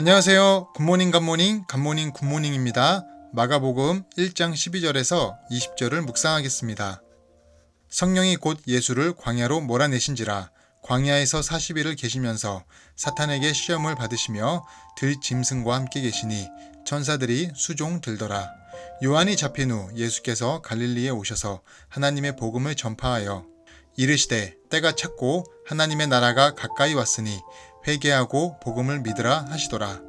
안녕하세요. 굿모닝 굿모닝 굿모닝 굿모닝입니다. 마가복음 1장 12절에서 20절을 묵상하겠습니다. 성령이 곧 예수를 광야로 몰아내신지라 광야에서 40일을 계시면서 사탄에게 시험을 받으시며 들짐승과 함께 계시니 천사들이 수종 들더라. 요한이 잡힌 후 예수께서 갈릴리에 오셔서 하나님의 복음을 전파하여 이르시되 때가 찼고 하나님의 나라가 가까이 왔으니 회개하고 복음을 믿으라 하시더라.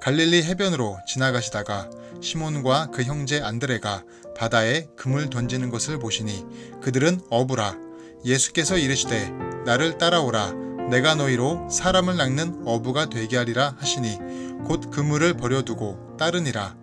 갈릴리 해변으로 지나가시다가 시몬과 그 형제 안드레가 바다에 금을 던지는 것을 보시니 그들은 어부라. 예수께서 이르시되 나를 따라오라. 내가 너희로 사람을 낚는 어부가 되게 하리라 하시니 곧 그물을 버려두고 따르니라.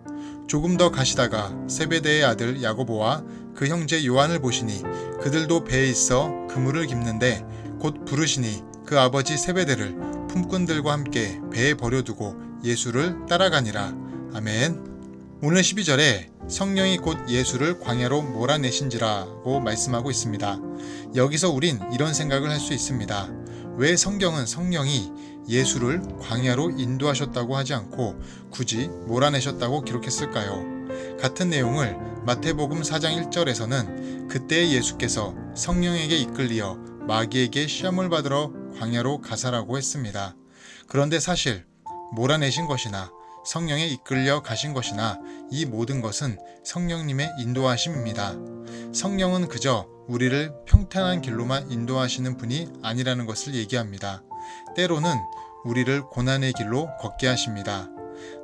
조금 더 가시다가 세베대의 아들 야고보와 그 형제 요한을 보시니 그들도 배에 있어 그물을 깁는데 곧 부르시니 그 아버지 세베대를 품꾼들과 함께 배에 버려두고 예수를 따라가니라. 아멘. 오늘 12절에 성령이 곧 예수를 광야로 몰아내신지라고 말씀하고 있습니다. 여기서 우린 이런 생각을 할 수 있습니다. 왜 성경은 성령이 예수를 광야로 인도하셨다고 하지 않고 굳이 몰아내셨다고 기록했을까요? 같은 내용을 마태복음 4장 1절에서는 그때 예수께서 성령에게 이끌리어 마귀에게 시험을 받으러 광야로 가사라고 했습니다. 그런데 사실 몰아내신 것이나 성령에 이끌려 가신 것이나 이 모든 것은 성령님의 인도하심입니다. 성령은 그저 우리를 평탄한 길로만 인도하시는 분이 아니라는 것을 얘기합니다. 때로는 우리를 고난의 길로 걷게 하십니다.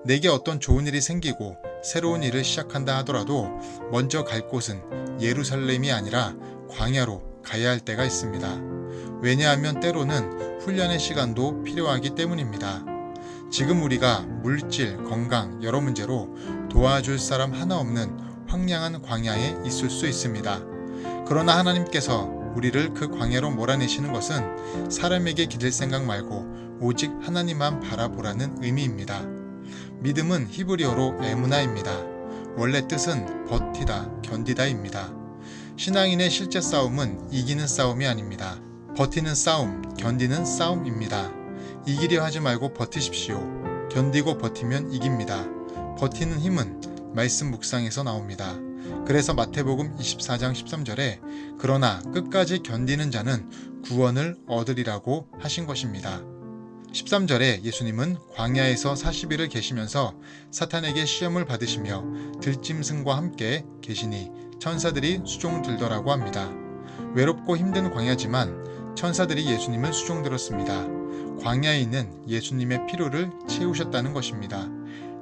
내게 어떤 좋은 일이 생기고 새로운 일을 시작한다 하더라도 먼저 갈 곳은 예루살렘이 아니라 광야로 가야 할 때가 있습니다. 왜냐하면 때로는 훈련의 시간도 필요하기 때문입니다. 지금 우리가 물질, 건강, 여러 문제로 도와줄 사람 하나 없는 황량한 광야에 있을 수 있습니다. 그러나 하나님께서 우리를 그 광야로 몰아내시는 것은 사람에게 기댈 생각 말고 오직 하나님만 바라보라는 의미입니다. 믿음은 히브리어로 에무나입니다. 원래 뜻은 버티다, 견디다입니다. 신앙인의 실제 싸움은 이기는 싸움이 아닙니다. 버티는 싸움, 견디는 싸움입니다. 이기려 하지 말고 버티십시오. 견디고 버티면 이깁니다. 버티는 힘은 말씀 묵상에서 나옵니다. 그래서 마태복음 24장 13절에 그러나 끝까지 견디는 자는 구원을 얻으리라고 하신 것입니다. 13절에 예수님은 광야에서 40일을 계시면서 사탄에게 시험을 받으시며 들짐승과 함께 계시니 천사들이 수종 들더라고 합니다. 외롭고 힘든 광야지만 천사들이 예수님을 수종 들었습니다. 광야에 있는 예수님의 피로를 채우셨다는 것입니다.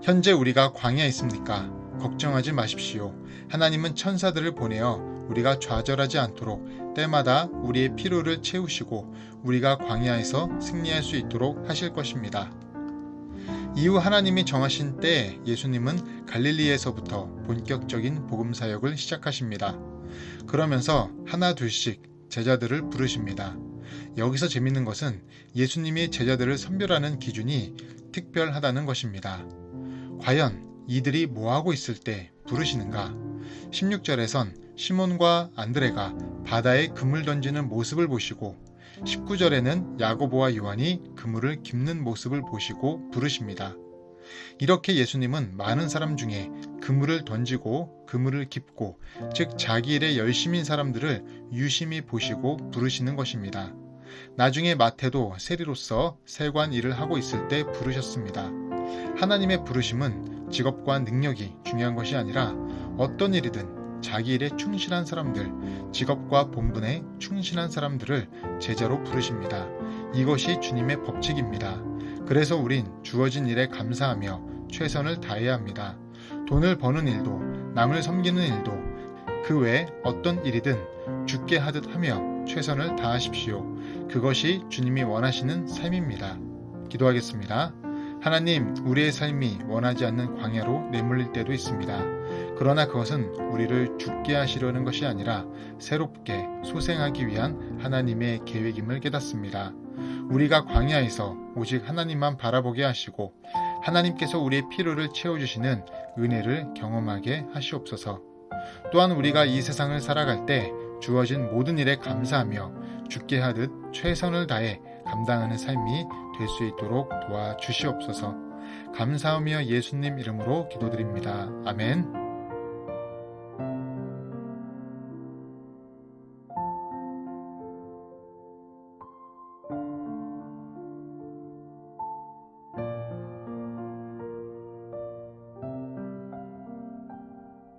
현재 우리가 광야에 있습니까? 걱정하지 마십시오. 하나님은 천사들을 보내어 우리가 좌절하지 않도록 때마다 우리의 피로를 채우시고 우리가 광야에서 승리할 수 있도록 하실 것입니다. 이후 하나님이 정하신 때에 예수님은 갈릴리에서부터 본격적인 복음 사역을 시작하십니다. 그러면서 하나 둘씩 제자들을 부르십니다. 여기서 재밌는 것은 예수님이 제자들을 선별하는 기준이 특별하다는 것입니다. 과연 이들이 뭐하고 있을 때 부르시는가? 16절에선 시몬과 안드레가 바다에 그물 던지는 모습을 보시고 19절에는 야고보와 요한이 그물을 깁는 모습을 보시고 부르십니다. 이렇게 예수님은 많은 사람 중에 그물을 던지고 그물을 깁고 즉 자기 일에 열심인 사람들을 유심히 보시고 부르시는 것입니다. 나중에 마태도 세리로서 세관 일을 하고 있을 때 부르셨습니다. 하나님의 부르심은 직업과 능력이 중요한 것이 아니라 어떤 일이든 자기 일에 충실한 사람들, 직업과 본분에 충실한 사람들을 제자로 부르십니다. 이것이 주님의 법칙입니다. 그래서 우린 주어진 일에 감사하며 최선을 다해야 합니다. 돈을 버는 일도, 남을 섬기는 일도, 그외 어떤 일이든 죽게 하듯 하며 최선을 다하십시오. 그것이 주님이 원하시는 삶입니다. 기도하겠습니다. 하나님, 우리의 삶이 원하지 않는 광야로 내몰릴 때도 있습니다. 그러나 그것은 우리를 죽게 하시려는 것이 아니라 새롭게 소생하기 위한 하나님의 계획임을 깨닫습니다. 우리가 광야에서 오직 하나님만 바라보게 하시고 하나님께서 우리의 필요를 채워주시는 은혜를 경험하게 하시옵소서. 또한 우리가 이 세상을 살아갈 때 주어진 모든 일에 감사하며 죽게 하듯 최선을 다해 감당하는 삶이 될 수 있도록 도와주시옵소서. 감사하며 예수님 이름으로 기도드립니다. 아멘.